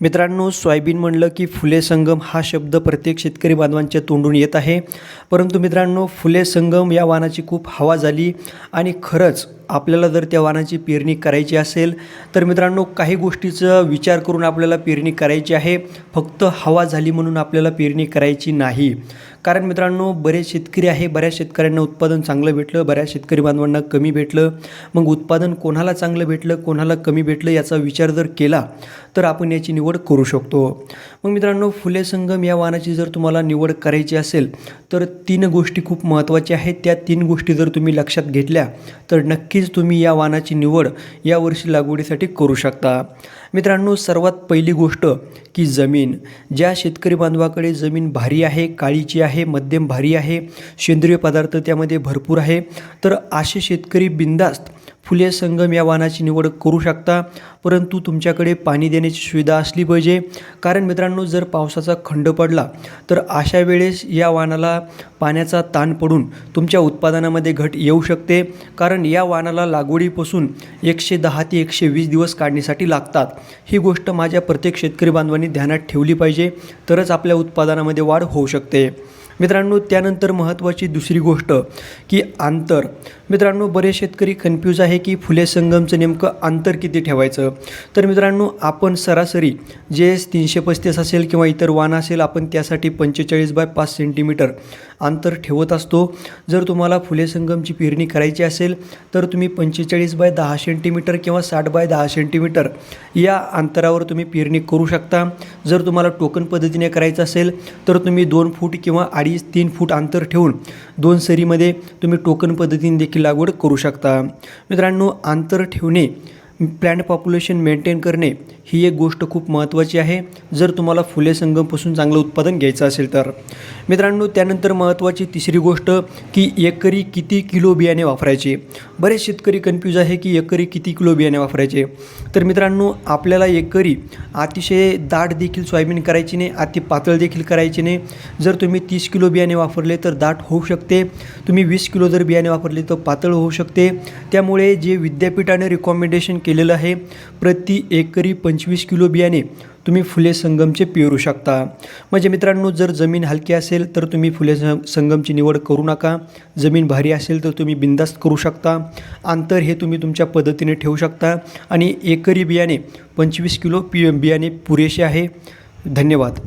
मित्रांनो सोयाबीन म्हणलं की फुले संगम हा शब्द प्रत्येक शेतकरी बांधवांच्या तोंडून येत आहे. परंतु मित्रांनो फुले संगम या वाहनाची खूप हवा झाली आणि खरंच आपल्याला जर त्या वाहनाची पेरणी करायची असेल तर मित्रांनो काही गोष्टीचा विचार करून आपल्याला पेरणी करायची आहे. फक्त हवा झाली म्हणून आपल्याला पेरणी करायची नाही. कारण मित्रांनो बरेच शेतकरी आहे बऱ्याच शेतकऱ्यांना उत्पादन चांगलं भेटलं बऱ्याच शेतकरी बांधवांना कमी भेटलं. मग उत्पादन कोणाला चांगलं भेटलं कोणाला कमी भेटलं याचा विचार जर केला तर आपण याची निवड करू शकतो. मग मित्रांनो फुले संगम या वाहनाची जर तुम्हाला निवड करायची असेल तर तीन गोष्टी खूप महत्त्वाच्या आहेत. त्या तीन गोष्टी जर तुम्ही लक्षात घेतल्या तर नक्कीच तुम्ही या वाहनाची निवड यावर्षी लागवडीसाठी करू शकता. मित्रांनो सर्वात पहिली गोष्ट की जमीन. ज्या शेतकरी बांधवाकडे जमीन भारी आहे काळीची आहे मध्यम भारी आहे सेंद्रिय पदार्थ त्यामध्ये भरपूर आहे तर असे शेतकरी बिंदास्त फुले संगम या वाहनाची निवड करू शकता परंतु तुमच्याकडे पाणी देण्याची सुविधा असली पाहिजे. कारण मित्रांनो जर पावसाचा खंड पडला तर अशा वेळेस या वाहनाला पाण्याचा ताण पडून तुमच्या उत्पादनामध्ये घट येऊ शकते. कारण या वाहनाला लागवडीपासून एकशे दहा ते एकशे वीस दिवस काढण्यासाठी लागतात. ही गोष्ट माझ्या प्रत्येक शेतकरी बांधवांनी ध्यानात ठेवली पाहिजे. तरच आपल्या उत्पादनामध्ये वाढ होऊ शकते. मित्रांनो त्यानंतर महत्त्वाची दुसरी गोष्ट की अंतर. मित्रांनो बरेच शेतकरी कन्फ्यूज आहे की फुले संगमचं नेमकं अंतर किती ठेवायचं? तर मित्रांनो आपण सरासरी जे तीनशे पस्तीस असेल किंवा इतर वाहन असेल आपण त्यासाठी पंचेचाळीस बाय पाच सेंटीमीटर अंतर ठेवत असतो. जर तुम्हाला फुले संगमची पेरणी करायची असेल तर तुम्ही पंचेचाळीस बाय दहा सेंटीमीटर किंवा साठ बाय दहा सेंटीमीटर या अंतरावर तुम्ही पेरणी करू शकता. जर तुम्हाला टोकन पद्धतीने करायचं असेल तर तुम्ही दोन फूट किंवा अडीच तीन फूट अंतर ठेवून दोन सरीमध्ये तुम्ही टोकन पद्धतीने देखील लागवड करू शकता. मित्रांनो अंतर ठेवणे प्लॅन्ट पॉप्युलेशन मेंटेन करणे ही एक गोष्ट खूप महत्त्वाची आहे. जर तुम्हाला फुले संगमपासून चांगलं उत्पादन घ्यायचं असेल तर. मित्रांनो त्यानंतर महत्त्वाची तिसरी गोष्ट की एकरी किती किलो बियाणे वापरायचे. बरेच शेतकरी कन्फ्यूज आहे की एकरी किती किलो बियाणे वापरायचे. तर मित्रांनो आपल्याला एकरी अतिशय दाट देखील सोयाबीन करायची नाही अति पातळ देखील करायची नाही. जर तुम्ही तीस किलो बियाणे वापरले तर दाट होऊ शकते. तुम्ही वीस किलो जर बियाणे वापरले तर पातळ होऊ शकते. त्यामुळे जे विद्यापीठाने रिकॉमेंडेशन केलेलं आहे. प्रति एकरी पंचवीस किलो बियाणे तुम्ही फुले संगमचे पेरू शकता. म्हणजे मित्रांनो जर जमीन हलकी असेल तर तुम्ही फुले सं संगमची निवड करू नका. जमीन भारी असेल तर तुम्ही बिंदास्त करू शकता. अंतर हे तुम्ही तुमच्या पद्धतीने ठेवू शकता. आणि एकरी बियाणे पंचवीस किलो पि बियाणे पुरेसे आहे. धन्यवाद.